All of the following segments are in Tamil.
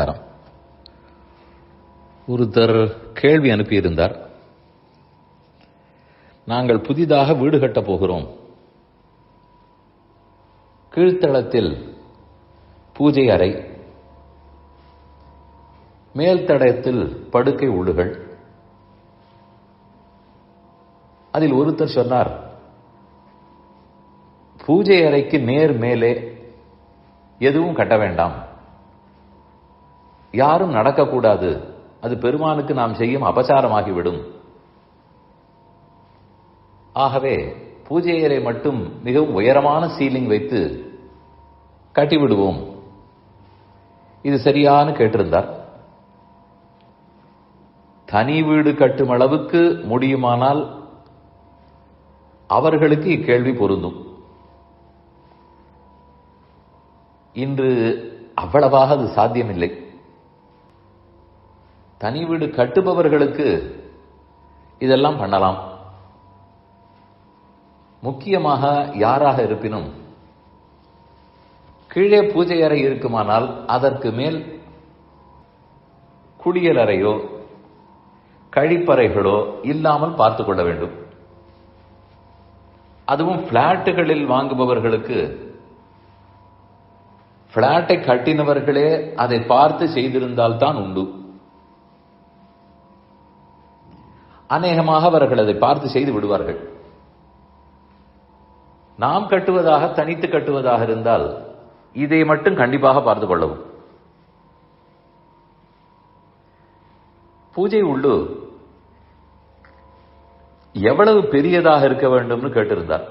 நமஸ்காரம் ஒருத்தர் கேள்வி அனுப்பியிருந்தார். நாங்கள் புதிதாக வீடு கட்டப் போகிறோம். கீழ்த்தளத்தில் பூஜை அறை மேல்தடத்தில் படுக்கை ஊடுகள். அதில் ஒருத்தர் சொன்னார் பூஜை அறைக்கு நேர் மேலே எதுவும் கட்ட வேண்டாம். யாரும் நடக்கக்கூடாது. அது பெருமானுக்கு நாம் செய்யும் அபசாரமாகிவிடும். ஆகவே பூஜையரை மட்டும் மிகவும் உயரமான சீலிங் வைத்து கட்டிவிடுவோம். இது சரியானு கேட்டிருந்தார். தனி வீடு கட்டும் அளவுக்கு முடியுமானால் அவர்களுக்கு இக்கேள்வி பொருந்தும். இன்று அவ்வளவாக அது சாத்தியமில்லை. தனி வீடு கட்டுபவர்களுக்கு இதெல்லாம் பண்ணலாம். முக்கியமாக யாராக இருப்பினும் கீழே பூஜை அறை இருக்குமானால் அதற்கு மேல் குளியலறையோ கழிப்பறைகளோ இல்லாமல் பார்த்து கொள்ள வேண்டும். அதுவும் பிளாட்டுகளில் வாங்குபவர்களுக்கு. பிளாட்டை கட்டினவர்களே அதை பார்த்து செய்திருந்தால் தான் உண்டு. அநேகமாக அவர்கள் அதை பார்த்து செய்து விடுவார்கள். நாம் கட்டுவதாக தனித்து கட்டுவதாக இருந்தால் இதை மட்டும் கண்டிப்பாக பார்த்து கொள்ளவும். பூஜை உள்ளு எவ்வளவு பெரியதாக இருக்க வேண்டும்னு கேட்டிருந்தார்.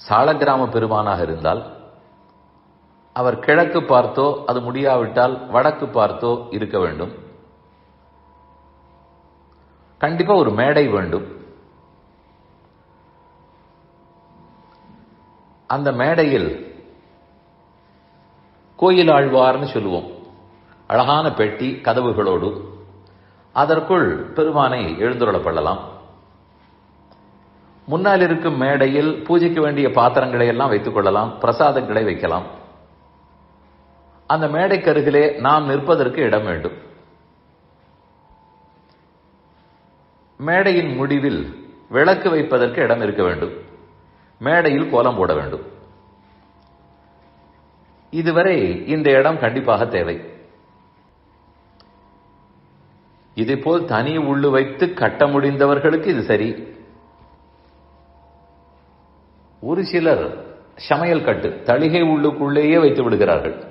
சாலக்கிராம பெருமானாக இருந்தால் அவர் கிழக்கு பார்த்தோ அது முடியாவிட்டால் வடக்கு பார்த்தோ இருக்க வேண்டும். கண்டிப்பாக ஒரு மேடை வேண்டும். அந்த மேடையில் கோயில் ஆழ்வார்னு சொல்லுவோம். அழகான பெட்டி கதவுகளோடு. அதற்குள் பெருமானை எழுந்துருளப்படலாம் முன்னால் இருக்கும் மேடையில் பூஜைக்கு வேண்டிய பாத்திரங்களை எல்லாம் வைத்துக் கொள்ளலாம் பிரசாதங்களை வைக்கலாம். அந்த மேடைக்கு அருகிலே நாம் நிற்பதற்கு இடம் வேண்டும். மேடையின் முடிவில் விளக்கு வைப்பதற்கு இடம் இருக்க வேண்டும். மேடையில் கோலம் போட வேண்டும். இதுவரை இந்த இடம் கண்டிப்பாக தேவை. இதேபோல் தனி உள்ளு வைத்து கட்ட முடிந்தவர்களுக்கு இது சரி. ஒரு சிலர் சமையல் கட்டு தளிகை உள்ளுக்குள்ளேயே வைத்து விடுகிறார்கள்.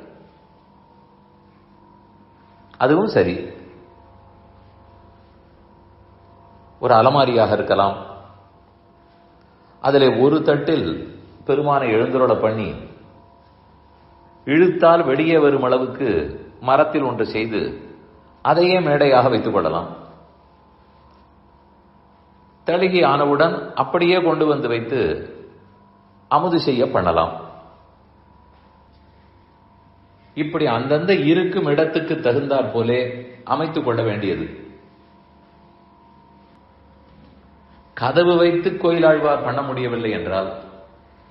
அதுவும் சரி. ஒரு அலமாரியாக இருக்கலாம். அதில் ஒரு தட்டில் பெருமானை எழுந்துருள பண்ணி இழுத்தால் வெளியே வரும் அளவுக்கு மரத்தில் ஒன்று செய்து அதையே மேடையாக வைத்துக் கொள்ளலாம். தழுகி ஆனவுடன் அப்படியே கொண்டு வந்து வைத்து அமுது செய்ய பண்ணலாம். இப்படி அந்தந்த இருக்கும் இடத்துக்கு தகுந்தாற் போலே அமைத்துக் கொள்ள வேண்டியது. கதவு வைத்து கோயிலாழ்வார் பண்ண முடியவில்லை என்றால்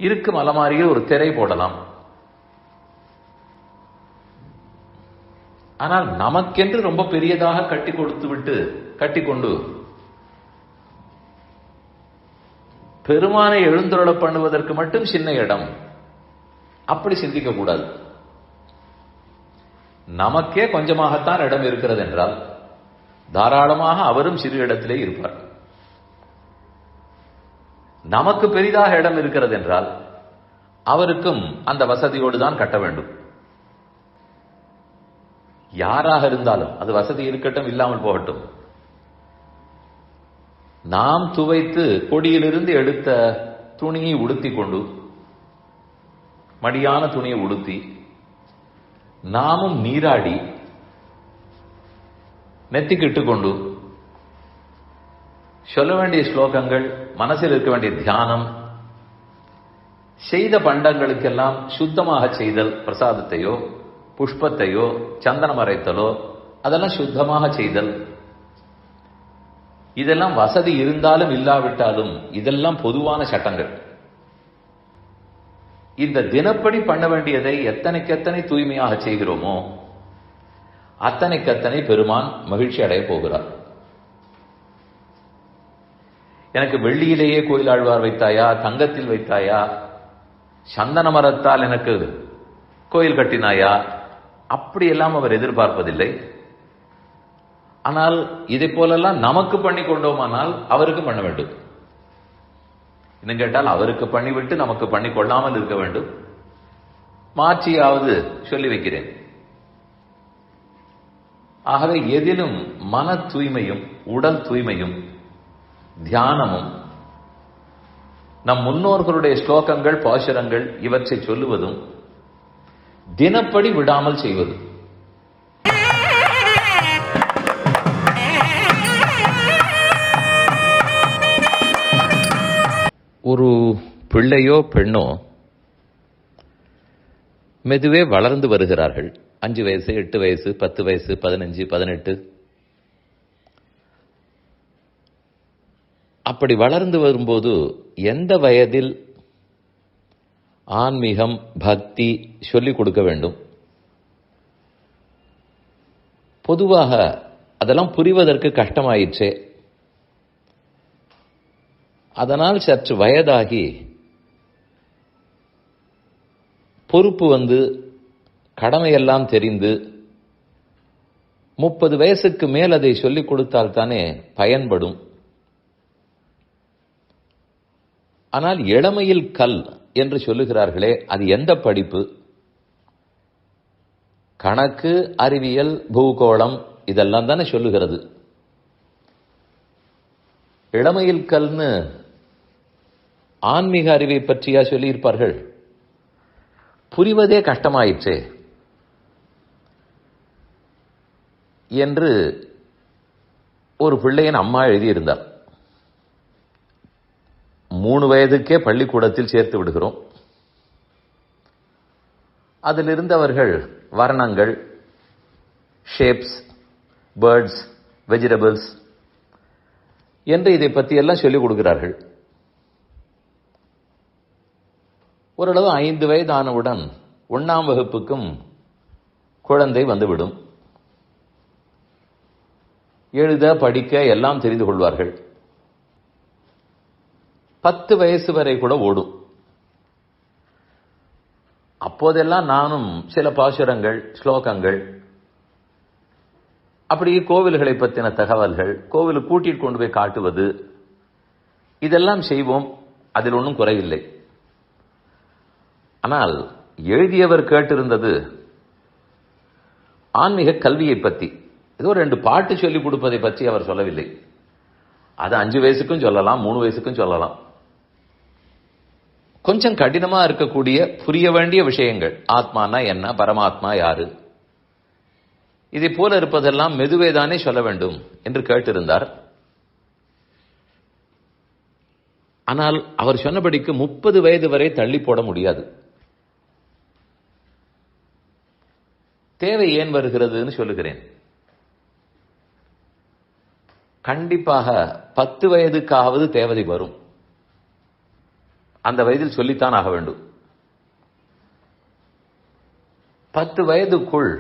இருக்கும் அலமாரியில் ஒரு திரை போடலாம். ஆனால் நமக்கென்று ரொம்ப பெரியதாக கட்டி கொடுத்து விட்டு கட்டி கொண்டு பெருமானை எழுந்துருள பண்ணுவதற்கு மட்டும் சின்ன இடம். அப்படி சிந்திக்க கூடாது. நமக்கே கொஞ்சமாகத்தான் இடம் இருக்கிறது என்றால் தாராளமாக அவரும் சிறு இடத்திலே இருப்பார். நமக்கு பெரிதாக இடம் இருக்கிறது என்றால் அவருக்கும் அந்த வசதியோடு தான் கட்ட வேண்டும். யாராக இருந்தாலும் அது வசதி இருக்கட்டும் இல்லாமல் போகட்டும். நாம் துவைத்து கொடியிலிருந்து எடுத்த துணியை உடுத்தி கொண்டு மடியான துணியை உடுத்தி நாமும் நீராடி நெத்திக்கிட்டு கொண்டு சொல்ல வேண்டிய ஸ்லோகங்கள் மனசில் இருக்க வேண்டிய தியானம் செய்த பண்டங்களுக்கெல்லாம் சுத்தமாக செய்தல் பிரசாதத்தையோ புஷ்பத்தையோ சந்தனம் அரைத்தலோ அதெல்லாம் சுத்தமாக செய்தல். இதெல்லாம் வசதி இருந்தாலும் இல்லாவிட்டாலும் இதெல்லாம் பொதுவான சட்டங்கள். இந்த தினப்படி பண்ண வேண்டியதை எத்தனைக்கு எத்தனை தூய்மையாக செய்கிறோமோ அத்தனைக்கு அத்தனை பெருமான் மகிழ்ச்சி அடைய போகிறார். எனக்கு வெள்ளியிலேயே கோயில் ஆழ்வார் வைத்தாயா? தங்கத்தில் வைத்தாயா? சந்தன மரத்தால் எனக்கு கோயில் கட்டினாயா? அப்படியெல்லாம் அவர் எதிர்பார்ப்பதில்லை. ஆனால் இதை போலெல்லாம் நமக்கு பண்ணி கொண்டோமானால் அவருக்கு பண்ண வேண்டும். இன்னும் கேட்டால் அவருக்கு பண்ணிவிட்டு நமக்கு பண்ணி கொள்ளாமல் இருக்க வேண்டும். மாற்றியாவது சொல்லி வைக்கிறேன். ஆகவே எதிலும் மன தூய்மையும் உடல் தூய்மையும் தியானமும். நம் முன்னோர்களுடைய ஸ்லோகங்கள் பாசுரங்கள் இவற்றை சொல்லுவதும் தினப்படி விடாமல் செய்வது. ஒரு பிள்ளையோ பெண்ணோ மெதுவே வளர்ந்து வருகிறார்கள். அஞ்சு வயசு எட்டு வயசு பத்து வயசு பதினஞ்சு பதினெட்டு. அப்படி வளர்ந்து வரும்போது எந்த வயதில் ஆன்மீகம் பக்தி சொல்லிக் கொடுக்க வேண்டும்? பொதுவாக அதெல்லாம் புரிவதற்கு கஷ்டமாயிற்றே. அதனால் சற்று வயதாகி பொறுப்பு வந்து கடமையெல்லாம் தெரிந்து முப்பது வயசுக்கு மேல் அதை சொல்லிக் கொடுத்தால் தானே பயன்படும். ஆனால் இளமையில் கல் என்று சொல்லுகிறார்களே அது எந்த படிப்பு? கணக்கு அறிவியல் பூகோளம் இதெல்லாம் தானே சொல்லுகிறது. இளமையில் கல்னு ஆன்மீக அறிவை பற்றியா சொல்லியிருப்பார்கள்? புரிவதே கஷ்டமாயிற்றே என்று ஒரு பிள்ளையின் அம்மா எழுதியிருந்தார். மூணு வயதுக்கே பள்ளிக்கூடத்தில் சேர்த்து விடுகிறோம். அதிலிருந்து அவர்கள் வர்ணங்கள் ஷேப்ஸ் பேர்ட்ஸ் வெஜிடபிள்ஸ் என்று இதை பற்றி எல்லாம் சொல்லிக் கொடுக்கிறார்கள். ஓரளவு ஐந்து வயதானவுடன் ஒன்றாம் வகுப்புக்கும் குழந்தை வந்துவிடும். எழுத படிக்க எல்லாம் தெரிந்து கொள்வார்கள். பத்து வயசு வரை கூட ஓடும். அப்போதெல்லாம் நானும் சில பாசுரங்கள் ஸ்லோகங்கள் அப்படி கோவில்களை பற்றின தகவல்கள் கோவிலுக்கு கூட்டிட்டு கொண்டு போய் காட்டுவது இதெல்லாம் செய்வோம். அதில் ஒன்றும் குறையில்லை. ஆனால் எழுதியவர் கேட்டிருந்தது ஆன்மீக கல்வியை பற்றி ஏதோ ரெண்டு பாட்டு சொல்லிக் கொடுப்பதை பற்றி அவர் சொல்லவில்லை. அது அஞ்சு வயசுக்கும் சொல்லலாம் மூணு வயசுக்கும் சொல்லலாம். கொஞ்சம் கடினமா இருக்கக்கூடிய புரிய வேண்டிய விஷயங்கள். ஆத்மானா என்ன? பரமாத்மா யாரு? இதை போல இருப்பதெல்லாம் மெதுவேதானே சொல்ல வேண்டும் என்று கேட்டிருந்தார். ஆனால் அவர் சொன்னபடிக்கு முப்பது வயது வரை தள்ளி போட முடியாது. தேவை ஏன் வருகிறதுன்னு சொல்லுகிறேன். கண்டிப்பாக பத்து வயதுக்காவது தேவதை வரும். அந்த வயதில் சொல்லித்தான் ஆக வேண்டும். பத்து வயதுக்குள்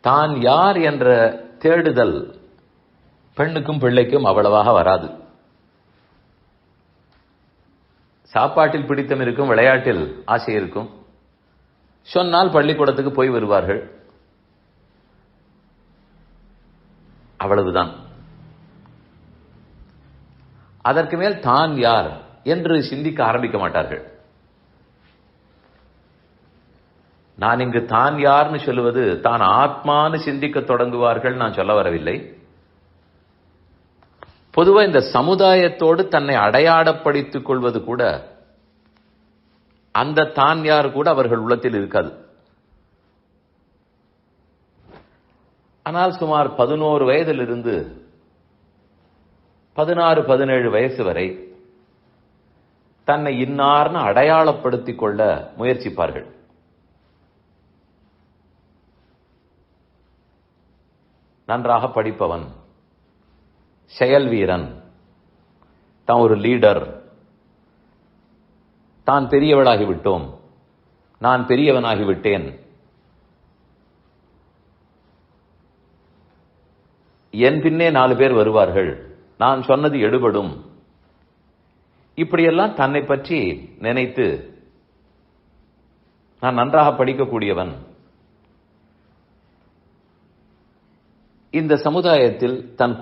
தான் யார் என்ற தேடுதல் பெண்ணுக்கும் பிள்ளைக்கும் அவ்வளவாக வராது. சாப்பாட்டில் பிடித்தம் இருக்கும் விளையாட்டில் ஆசை இருக்கும். சொன்னால் பள்ளிக்கூடத்துக்கு போய் வருவார்கள். அவ்வளவுதான். அதற்கு மேல் தான் யார் என்று சிந்திக்க ஆரம்பிக்க மாட்டார்கள். நான் இங்கு தான் யார்னு சொல்லுவது தான் ஆத்மான்னு சிந்திக்க தொடங்குவார்கள் நான் சொல்ல வரவில்லை. பொதுவாக இந்த சமுதாயத்தோடு தன்னை அடையாளப்படுத்திக் கொள்வது கூட அந்த தான் யார் கூட அவர்கள் உள்ளத்தில் இருக்காது. ஆனால் சுமார் பதினோரு வயதிலிருந்து பதினாறு பதினேழு வயசு வரை தன்னை இன்னார்னு அடையாளப்படுத்திக் கொள்ள முயற்சிப்பார்கள். நன்றாக படிப்பவன் செயல் வீரன் தான் ஒரு லீடர். தான் பெரியவளாகிவிட்டோம் நான் பெரியவனாகிவிட்டேன். என் பின்னே நாலு பேர் வருவார்கள் நான் சொன்னது எடுபடும். இப்படியெல்லாம் தன்னை பற்றி நினைத்து நான் நன்றாக படிக்கக்கூடியவன். இந்த சமுதாயத்தில் தன்